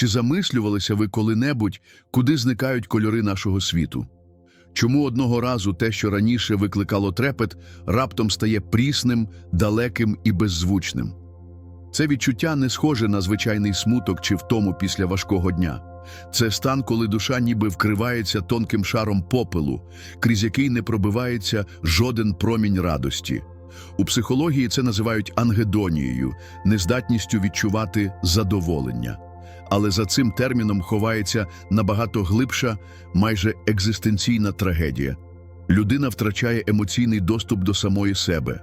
Чи замислювалися ви коли-небудь, куди зникають кольори нашого світу? Чому одного разу те, що раніше викликало трепет, раптом стає прісним, далеким і беззвучним? Це відчуття не схоже на звичайний смуток чи втому після важкого дня. Це стан, коли душа ніби вкривається тонким шаром попелу, крізь який не пробивається жоден промінь радості. У психології це називають ангедонією, нездатністю відчувати задоволення. Але за цим терміном ховається набагато глибша, майже екзистенційна трагедія. Людина втрачає емоційний доступ до самої себе.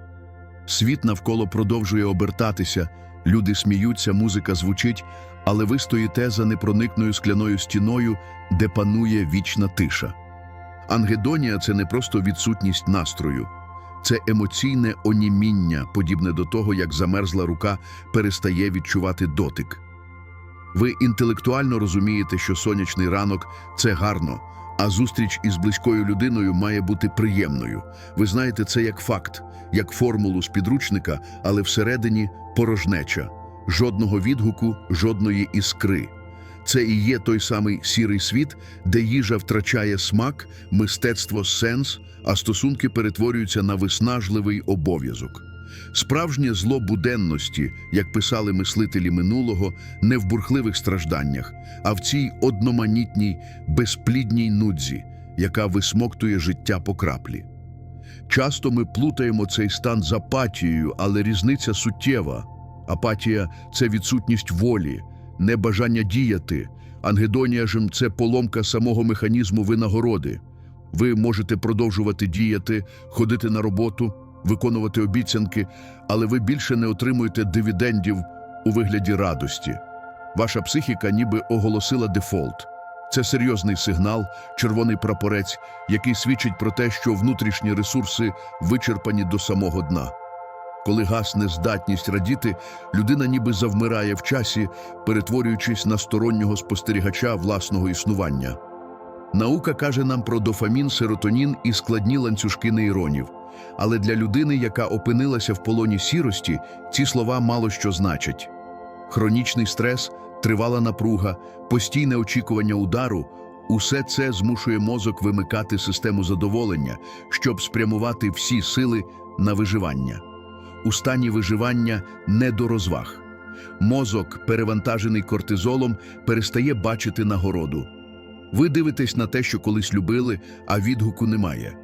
Світ навколо продовжує обертатися, люди сміються, музика звучить, але ви стоїте за непроникною скляною стіною, де панує вічна тиша. Ангедонія це не просто відсутність настрою, це емоційне оніміння, подібне до того, як замерзла рука перестає відчувати дотик. Ви інтелектуально розумієте, що сонячний ранок це гарно, а зустріч із близькою людиною має бути приємною. Ви знаєте це як факт, як формулу з підручника, але всередині порожнеча, жодного відгуку, жодної іскри. Це і є той самий сірий світ, де їжа втрачає смак, мистецтво сенс, а стосунки перетворюються на виснажливий обов'язок. Справжнє зло буденності, як писали мислителі минулого, не в бурхливих стражданнях, а в цій одноманітній, безплідній нудзі, яка висмоктує життя по краплі. Часто ми плутаємо цей стан з апатією, але різниця суттєва. Апатія це відсутність волі, небажання діяти. Ангедонія ж це поломка самого механізму винагороди. Ви можете продовжувати діяти, ходити на роботу, виконувати обіцянки, але ви більше не отримуєте дивідендів у вигляді радості. Ваша психіка ніби оголосила дефолт. Це серйозний сигнал, червоний прапорець, який свідчить про те, що внутрішні ресурси вичерпані до самого дна. Коли гасне здатність радіти, людина ніби завмирає в часі, перетворюючись на стороннього спостерігача власного існування. Наука каже нам про дофамін, серотонін і складні ланцюжки нейронів. Але для людини, яка опинилася в полоні сірості, ці слова мало що значать. Хронічний стрес, тривала напруга, постійне очікування удару усе це змушує мозок вимикати систему задоволення, щоб спрямувати всі сили на виживання. У стані виживання не до розваг. Мозок, перевантажений кортизолом, перестає бачити нагороду. Ви дивитесь на те, що колись любили, а відгуку немає.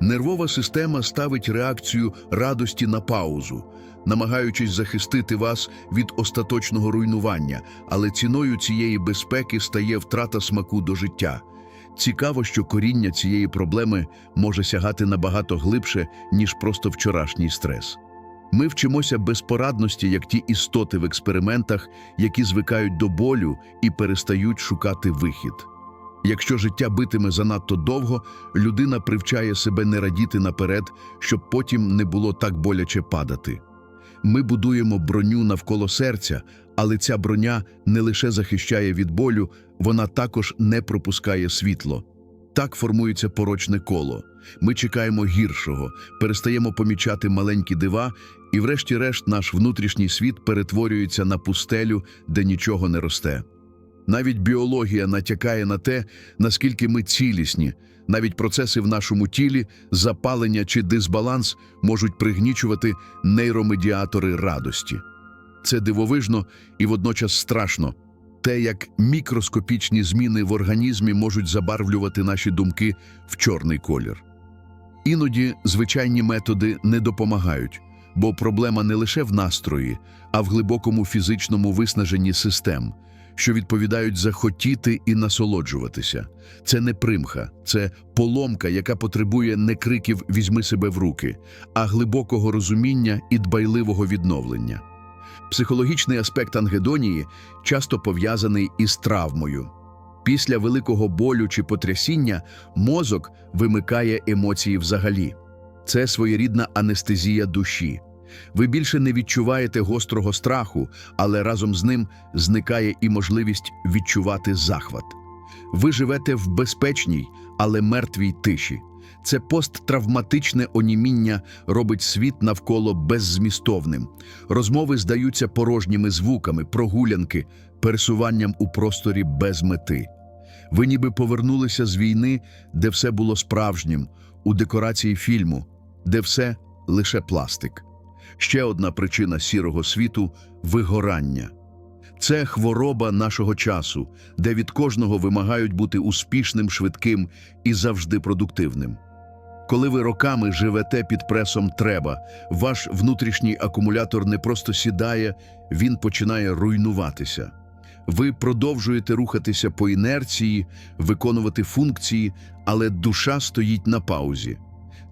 Нервова система ставить реакцію радості на паузу, намагаючись захистити вас від остаточного руйнування, але ціною цієї безпеки стає втрата смаку до життя. Цікаво, що коріння цієї проблеми може сягати набагато глибше, ніж просто вчорашній стрес. Ми вчимося безпорадності, як ті істоти в експериментах, які звикають до болю і перестають шукати вихід. Якщо життя битиме занадто довго, людина привчає себе не радіти наперед, щоб потім не було так боляче падати. Ми будуємо броню навколо серця, але ця броня не лише захищає від болю, вона також не пропускає світло. Так формується порочне коло. Ми чекаємо гіршого, перестаємо помічати маленькі дива, і, врешті-решт, наш внутрішній світ перетворюється на пустелю, де нічого не росте. Навіть біологія натякає на те, наскільки ми цілісні. Навіть процеси в нашому тілі, запалення чи дисбаланс можуть пригнічувати нейромедіатори радості. Це дивовижно і водночас страшно. Те, як мікроскопічні зміни в організмі можуть забарвлювати наші думки в чорний колір. Іноді звичайні методи не допомагають, бо проблема не лише в настрої, а в глибокому фізичному виснаженні систем, що відповідають за хотіти і насолоджуватися. Це не примха, це поломка, яка потребує не криків «візьми себе в руки, а глибокого розуміння і дбайливого відновлення. Психологічний аспект ангедонії часто пов'язаний із травмою. Після великого болю чи потрясіння мозок вимикає емоції взагалі. Це своєрідна анестезія душі. Ви більше не відчуваєте гострого страху, але разом з ним зникає і можливість відчувати захват. Ви живете в безпечній, але мертвій тиші. Це посттравматичне оніміння робить світ навколо беззмістовним. Розмови здаються порожніми звуками, прогулянки пересуванням у просторі без мети. Ви ніби повернулися з війни, де все було справжнім, у декорації фільму, де все лише пластик. Ще одна причина сірого світу вигорання. Це хвороба нашого часу, де від кожного вимагають бути успішним, швидким і завжди продуктивним. Коли ви роками живете під пресом треба, ваш внутрішній акумулятор не просто сідає, він починає руйнуватися. Ви продовжуєте рухатися по інерції, виконувати функції, але душа стоїть на паузі.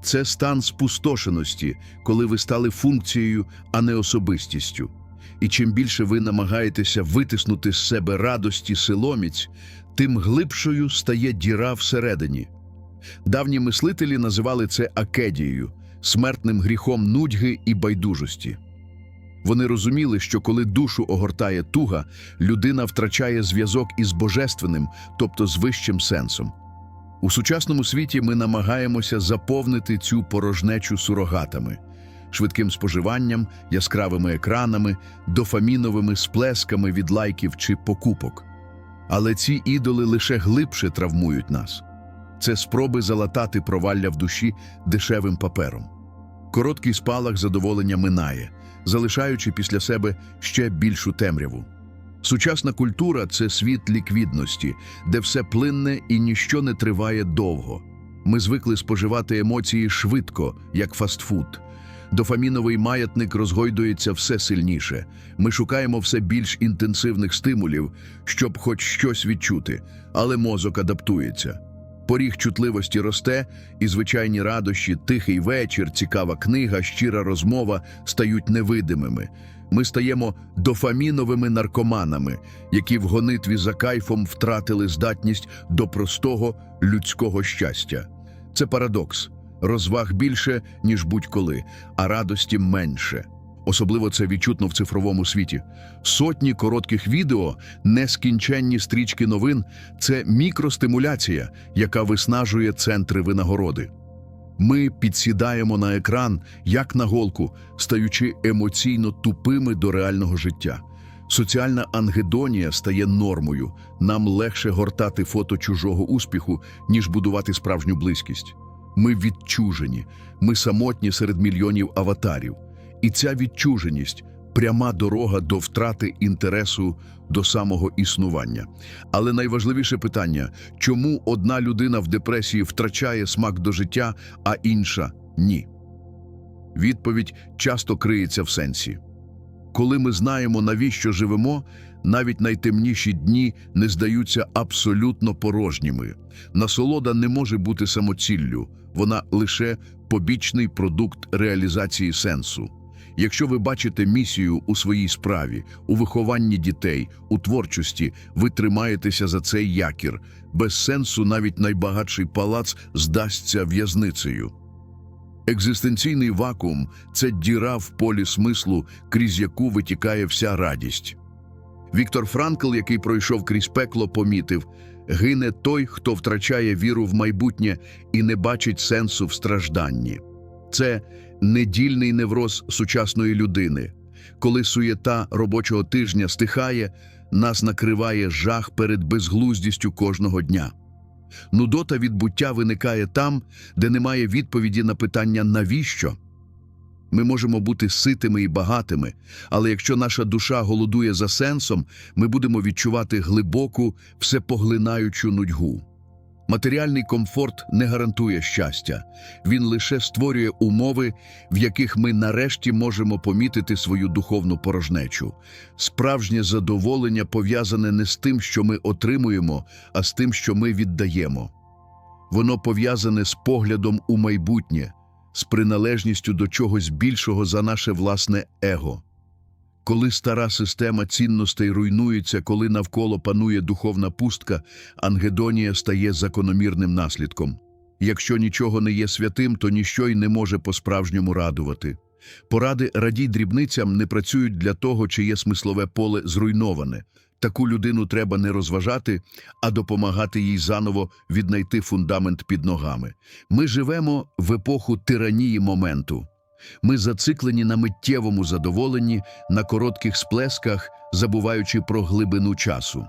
Це стан спустошеності, коли ви стали функцією, а не особистістю. І чим більше ви намагаєтеся витиснути з себе радості силоміць, тим глибшою стає діра всередині. Давні мислителі називали це акедією, смертним гріхом нудьги і байдужості. Вони розуміли, що коли душу огортає туга, людина втрачає зв'язок із божественним, тобто з вищим сенсом. У сучасному світі ми намагаємося заповнити цю порожнечу сурогатами, швидким споживанням, яскравими екранами, дофаміновими сплесками від лайків чи покупок. Але ці ідоли лише глибше травмують нас. Це спроби залатати провалля в душі дешевим папером. Короткий спалах задоволення минає, залишаючи після себе ще більшу темряву. Сучасна культура це світ ліквідності, де все плинне і ніщо не триває довго. Ми звикли споживати емоції швидко, як фастфуд. Дофаміновий маятник розгойдується все сильніше. Ми шукаємо все більш інтенсивних стимулів, щоб хоч щось відчути, але мозок адаптується. Поріг чутливості росте, і звичайні радощі, тихий вечір, цікава книга, щира розмова стають невидимими. Ми стаємо дофаміновими наркоманами, які в гонитві за кайфом втратили здатність до простого людського щастя. Це парадокс. Розваг більше, ніж будь-коли, а радості менше. Особливо це відчутно в цифровому світі. Сотні коротких відео, нескінченні стрічки новин це мікростимуляція, яка виснажує центри винагороди. Ми підсідаємо на екран, як на голку, стаючи емоційно тупими до реального життя. Соціальна ангедонія стає нормою. Нам легше гортати фото чужого успіху, ніж будувати справжню близькість. Ми відчужені, ми самотні серед мільйонів аватарів. І ця відчуженість пряма дорога до втрати інтересу до самого існування. Але найважливіше питання: чому одна людина в депресії втрачає смак до життя, а інша ні? Відповідь часто криється в сенсі. Коли ми знаємо, навіщо живемо, навіть найтемніші дні не здаються абсолютно порожніми. Насолода не може бути самоціллю, вона лише побічний продукт реалізації сенсу. Якщо ви бачите місію у своїй справі, у вихованні дітей, у творчості, ви тримаєтеся за цей якір. Без сенсу навіть найбагатший палац здасться в'язницею. Екзистенційний вакуум це діра в полі смислу, крізь яку витікає вся радість. Віктор Франкл, який пройшов крізь пекло, помітив гине той, хто втрачає віру в майбутнє і не бачить сенсу в стражданні. Це недільний невроз сучасної людини. Коли суєта робочого тижня стихає, нас накриває жах перед безглуздістю кожного дня. Нудота від буття виникає там, де немає відповіді на питання навіщо. Ми можемо бути ситими і багатими, але якщо наша душа голодує за сенсом, ми будемо відчувати глибоку, всепоглинаючу нудьгу. Матеріальний комфорт не гарантує щастя, він лише створює умови, в яких ми нарешті можемо помітити свою духовну порожнечу. Справжнє задоволення пов'язане не з тим, що ми отримуємо, а з тим, що ми віддаємо. Воно пов'язане з поглядом у майбутнє, з приналежністю до чогось більшого за наше власне его. Коли стара система цінностей руйнується, коли навколо панує духовна пустка, ангедонія стає закономірним наслідком. Якщо нічого не є святим, то ніщо й не може по-справжньому радувати. Поради радій дрібницям не працюють для того, чиє смислове поле зруйноване. Таку людину треба не розважати, а допомагати їй заново віднайти фундамент під ногами. Ми живемо в епоху тиранії моменту. Ми зациклені на миттєвому задоволенні, на коротких сплесках, забуваючи про глибину часу.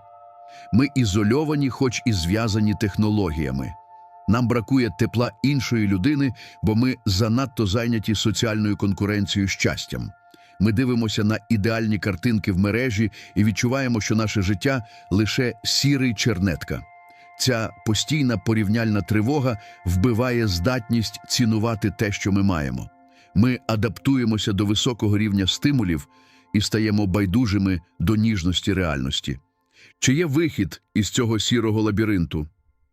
Ми ізольовані, хоч і зв'язані технологіями. Нам бракує тепла іншої людини, бо ми занадто зайняті соціальною конкуренцією щастям. Ми дивимося на ідеальні картинки в мережі і відчуваємо, що наше життя лише сірий чернетка. Ця постійна порівняльна тривога вбиває здатність цінувати те, що ми маємо. Ми адаптуємося до високого рівня стимулів і стаємо байдужими до ніжності реальності. Чи є вихід із цього сірого лабіринту?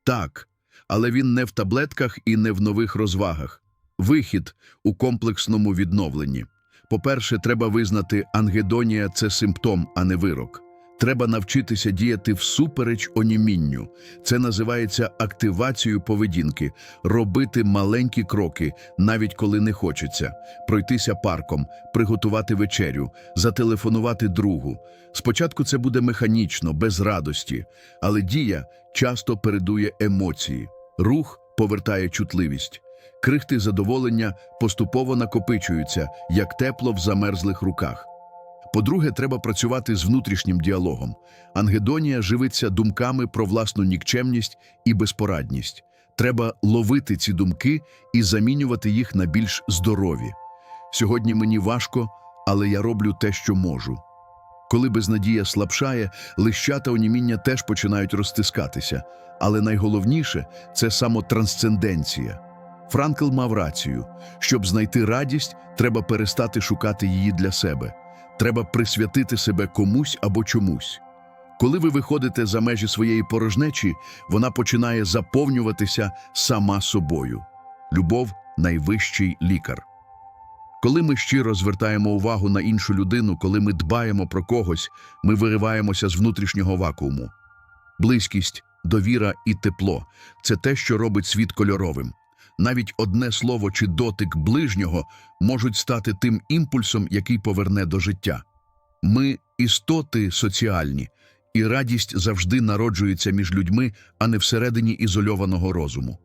Так, але він не в таблетках і не в нових розвагах. Вихід у комплексному відновленні. По-перше, треба визнати, ангедонія – це симптом, а не вирок. Треба навчитися діяти всупереч онімінню. Це називається активацією поведінки, робити маленькі кроки, навіть коли не хочеться, пройтися парком, приготувати вечерю, зателефонувати другу. Спочатку це буде механічно, без радості, але дія часто передує емоції. Рух повертає чутливість. Крихти задоволення поступово накопичуються, як тепло в замерзлих руках. По-друге, треба працювати з внутрішнім діалогом. Ангедонія живиться думками про власну нікчемність і безпорадність. Треба ловити ці думки і замінювати їх на більш здорові. Сьогодні мені важко, але я роблю те, що можу. Коли безнадія слабшає, лища та оніміння теж починають розтискатися. Але найголовніше це самотрансценденція. Франкл мав рацію: щоб знайти радість, треба перестати шукати її для себе. Треба присвятити себе комусь або чомусь. Коли ви виходите за межі своєї порожнечі, вона починає заповнюватися сама собою. Любов найвищий лікар. Коли ми щиро звертаємо увагу на іншу людину, коли ми дбаємо про когось, ми вириваємося з внутрішнього вакууму. Близькість, довіра і тепло це те, що робить світ кольоровим. Навіть одне слово чи дотик ближнього можуть стати тим імпульсом, який поверне до життя. Ми істоти соціальні, і радість завжди народжується між людьми, а не всередині ізольованого розуму.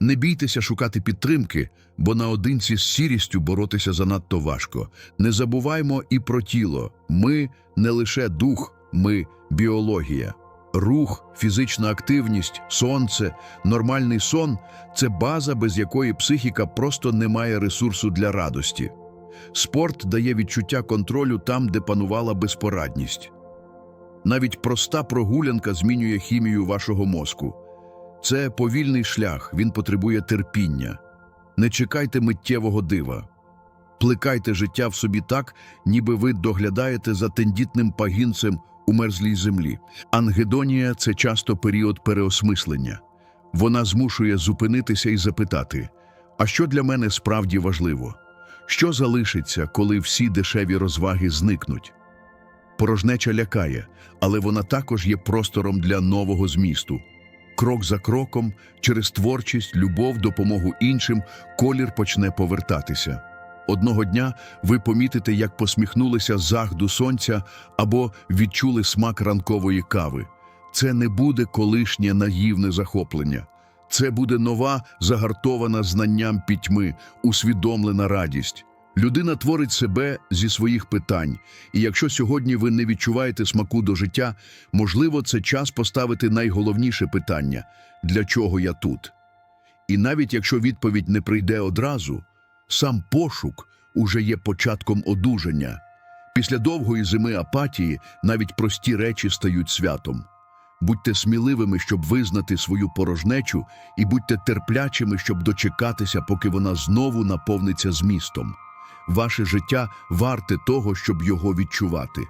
Не бійтеся шукати підтримки, бо наодинці з сірістю боротися занадто важко. Не забуваймо і про тіло. Ми не лише дух, ми біологія. Рух, фізична активність, сонце, нормальний сон це база, без якої психіка просто не має ресурсу для радості. Спорт дає відчуття контролю там, де панувала безпорадність. Навіть проста прогулянка змінює хімію вашого мозку. Це повільний шлях, він потребує терпіння. Не чекайте миттєвого дива. Плекайте життя в собі так, ніби ви доглядаєте за тендітним пагінцем у мерзлій землі. Ангедонія це часто період переосмислення. Вона змушує зупинитися і запитати: а що для мене справді важливо? Що залишиться, коли всі дешеві розваги зникнуть? Порожнеча лякає, але вона також є простором для нового змісту. Крок за кроком, через творчість, любов, допомогу іншим, колір почне повертатися. Одного дня ви помітите, як посміхнулися захду сонця або відчули смак ранкової кави. Це не буде колишнє наївне захоплення. Це буде нова, загартована знанням пітьми, усвідомлена радість. Людина творить себе зі своїх питань, і якщо сьогодні ви не відчуваєте смаку до життя, можливо, це час поставити найголовніше питання для чого я тут? І навіть якщо відповідь не прийде одразу, сам пошук уже є початком одужання. Після довгої зими апатії навіть прості речі стають святом. Будьте сміливими, щоб визнати свою порожнечу, і будьте терплячими, щоб дочекатися, поки вона знову наповниться змістом. Ваше життя варте того, щоб його відчувати.